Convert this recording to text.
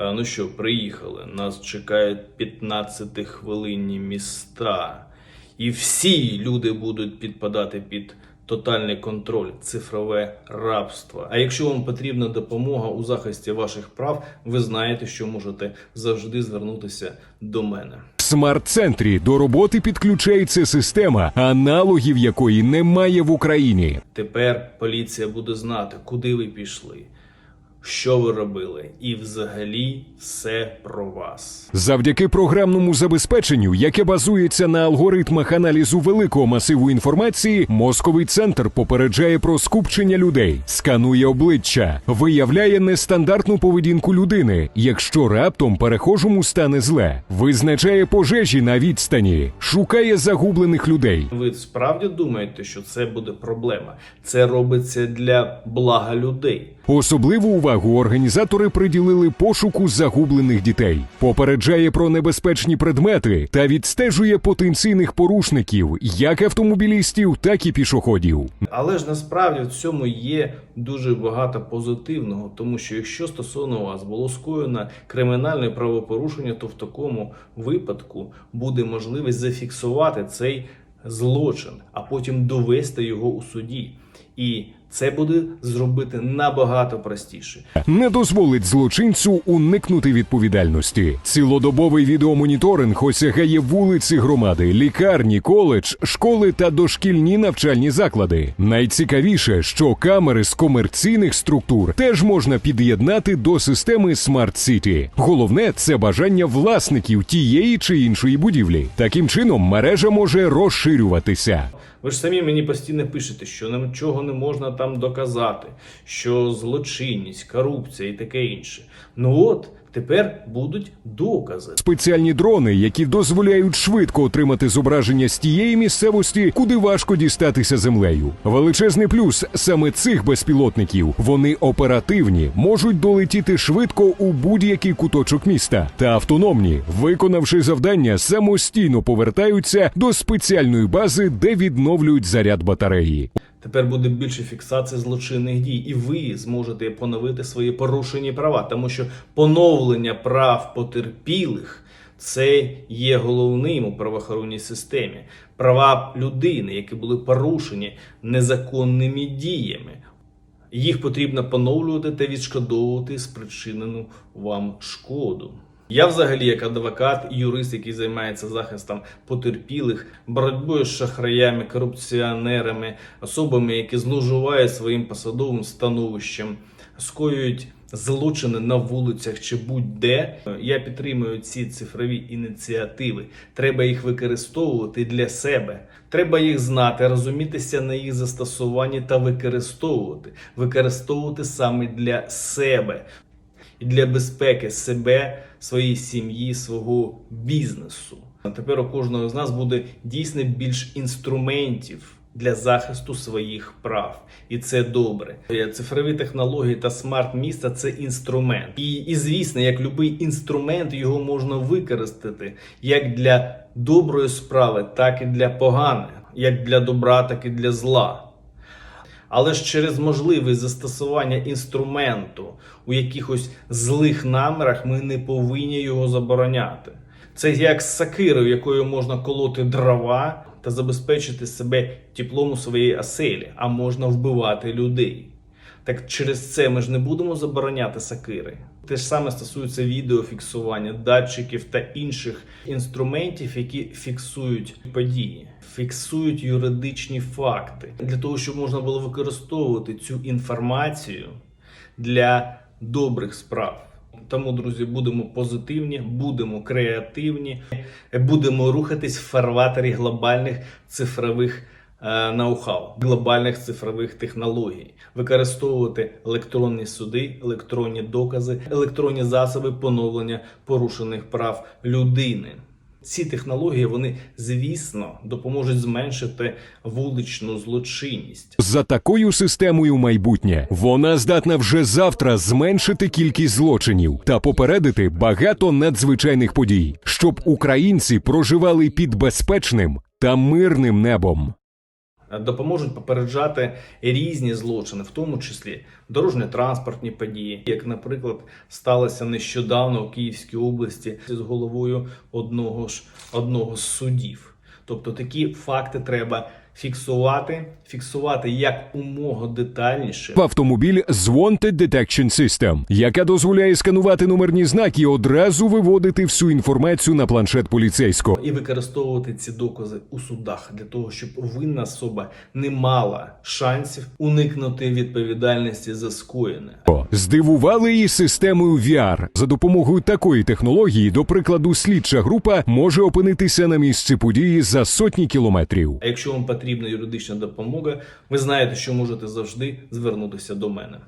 Ну що, приїхали. Нас чекають 15-хвилинні міста. І всі люди будуть підпадати під тотальний контроль, цифрове рабство. А якщо вам потрібна допомога у захисті ваших прав, ви знаєте, що можете завжди звернутися до мене. В смарт-центрі до роботи підключається система, аналогів якої немає в Україні. Тепер поліція буде знати, куди ви пішли, що ви робили, і взагалі все про вас. Завдяки програмному забезпеченню, яке базується на алгоритмах аналізу великого масиву інформації, мозковий центр попереджає про скупчення людей, сканує обличчя, виявляє нестандартну поведінку людини, якщо раптом перехожому стане зле, визначає пожежі на відстані, шукає загублених людей. Ви справді думаєте, що це буде проблема? Це робиться для блага людей. Особливу увагу організатори приділили пошуку загублених дітей, попереджає про небезпечні предмети та відстежує потенційних порушників, як автомобілістів, так і пішоходів. Але ж насправді в цьому є дуже багато позитивного, тому що якщо стосовно вас було скоєно кримінальне правопорушення, то в такому випадку буде можливість зафіксувати цей злочин, а потім довести його у суді. І це буде зробити набагато простіше. Не дозволить злочинцю уникнути відповідальності. Цілодобовий відеомоніторинг осягає вулиці громади, лікарні, коледж, школи та дошкільні навчальні заклади. Найцікавіше, що камери з комерційних структур теж можна під'єднати до системи Smart City. Головне це бажання власників тієї чи іншої будівлі. Таким чином мережа може розширюватися. Ви ж самі мені постійно пишете, що нічого не можна там доказати, що злочинність, корупція і таке інше. Ну от тепер будуть докази. Спеціальні дрони, які дозволяють швидко отримати зображення з тієї місцевості, куди важко дістатися землею. Величезний плюс саме цих безпілотників. Вони оперативні, можуть долетіти швидко у будь-який куточок міста та автономні, виконавши завдання, самостійно повертаються до спеціальної бази, де відновлюють заряд батареї. Тепер буде більше фіксації злочинних дій, і ви зможете поновити свої порушені права, тому що поновлення прав потерпілих це є головним у правоохоронній системі. Права людини, які були порушені незаконними діями. Їх потрібно поновлювати та відшкодовувати спричинену вам шкоду. Я, взагалі, як адвокат юрист, який займається захистом потерпілих, боротьбою з шахраями, корупціонерами, особами, які зловживають своїм посадовим становищем, скоюють злочини на вулицях чи будь-де. Я підтримую ці цифрові ініціативи. Треба їх використовувати для себе. Треба їх знати, розумітися на їх застосуванні та використовувати. Використовувати саме для себе і для безпеки себе, своєї сім'ї, свого бізнесу. Тепер у кожного з нас буде дійсно більш інструментів для захисту своїх прав, і це добре. Цифрові технології та смарт міста це інструмент. І, і звісно, як будь-який інструмент, його можна використати як для доброї справи, так і для поганої, як для добра, так і для зла. Але ж через можливість застосування інструменту у якихось злих намірах ми не повинні його забороняти. Це як сакирою, якою можна колоти дрова та забезпечити себе теплом у своїй оселі, а можна вбивати людей. Так через це ми ж не будемо забороняти сакири. Те ж саме стосується відеофіксування, датчиків та інших інструментів, які фіксують події, фіксують юридичні факти для того, щоб можна було використовувати цю інформацію для добрих справ. Тому, друзі, будемо позитивні, будемо креативні, будемо рухатись в фарватері глобальних цифрових е, ноу-хау, глобальних цифрових технологій, використовувати електронні суди, електронні докази, електронні засоби поновлення порушених прав людини. Ці технології вони, звісно, допоможуть зменшити вуличну злочинність. За такою системою майбутнє вона здатна вже завтра зменшити кількість злочинів та попередити багато надзвичайних подій, щоб українці проживали під безпечним та мирним небом. Допоможуть попереджати різні злочини, в тому числі дорожньо-транспортні події, як, наприклад, сталося нещодавно у Київській області з головою одного ж одного з судів. Тобто такі факти треба фіксувати, фіксувати як умога детальніше. В автомобіль з Wanted Detection System, яка дозволяє сканувати номерні знаки і одразу виводити всю інформацію на планшет поліцейського. і використовувати ці докази у судах для того, щоб винна особа не мала шансів уникнути відповідальності за скоєне. Здивували її системою VR. За допомогою такої технології, до прикладу, слідча група може опинитися на місці події за сотні кілометрів. А якщо вам потрібна юридична допомога, ви знаєте, що можете завжди звернутися до мене.